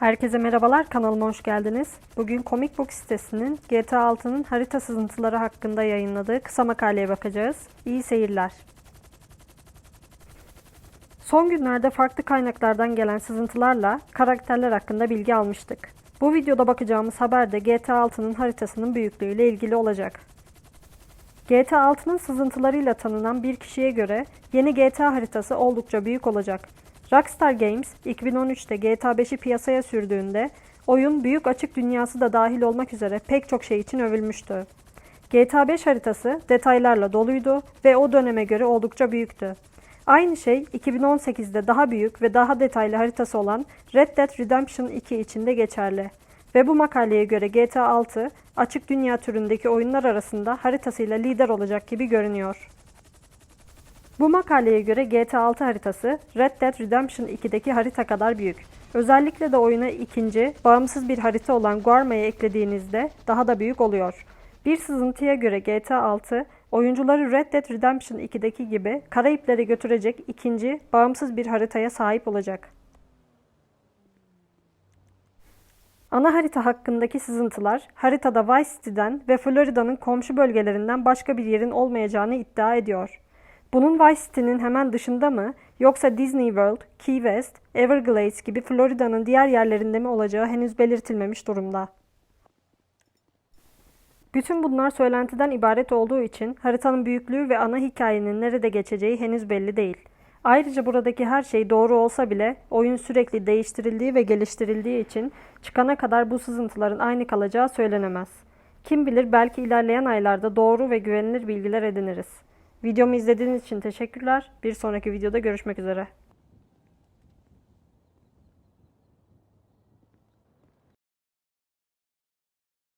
Herkese merhabalar, kanalıma hoş geldiniz. Bugün Comic Book sitesinin GTA 6'nın harita sızıntıları hakkında yayınladığı kısa makaleye bakacağız. İyi seyirler. Son günlerde farklı kaynaklardan gelen sızıntılarla karakterler hakkında bilgi almıştık. Bu videoda bakacağımız haber de GTA 6'nın haritasının büyüklüğüyle ilgili olacak. GTA 6'nın sızıntılarıyla tanınan bir kişiye göre yeni GTA haritası oldukça büyük olacak. Rockstar Games 2013'te GTA 5'i piyasaya sürdüğünde oyun büyük açık dünyası da dahil olmak üzere pek çok şey için övülmüştü. GTA 5 haritası detaylarla doluydu ve o döneme göre oldukça büyüktü. Aynı şey 2018'de daha büyük ve daha detaylı haritası olan Red Dead Redemption 2 için de geçerli. Ve bu makaleye göre GTA 6 açık dünya türündeki oyunlar arasında haritasıyla lider olacak gibi görünüyor. Bu makaleye göre GTA 6 haritası Red Dead Redemption 2'deki harita kadar büyük. Özellikle de oyuna ikinci, bağımsız bir harita olan Guarma'yı eklediğinizde daha da büyük oluyor. Bir sızıntıya göre GTA 6, oyuncuları Red Dead Redemption 2'deki gibi Karayipleri götürecek ikinci, bağımsız bir haritaya sahip olacak. Ana harita hakkındaki sızıntılar haritada Vice City'den ve Florida'nın komşu bölgelerinden başka bir yerin olmayacağını iddia ediyor. Bunun Vice City'nin hemen dışında mı yoksa Disney World, Key West, Everglades gibi Florida'nın diğer yerlerinde mi olacağı henüz belirtilmemiş durumda. Bütün bunlar söylentiden ibaret olduğu için haritanın büyüklüğü ve ana hikayenin nerede geçeceği henüz belli değil. Ayrıca buradaki her şey doğru olsa bile oyun sürekli değiştirildiği ve geliştirildiği için çıkana kadar bu sızıntıların aynı kalacağı söylenemez. Kim bilir belki ilerleyen aylarda doğru ve güvenilir bilgiler ediniriz. Videomu izlediğiniz için teşekkürler. Bir sonraki videoda görüşmek üzere.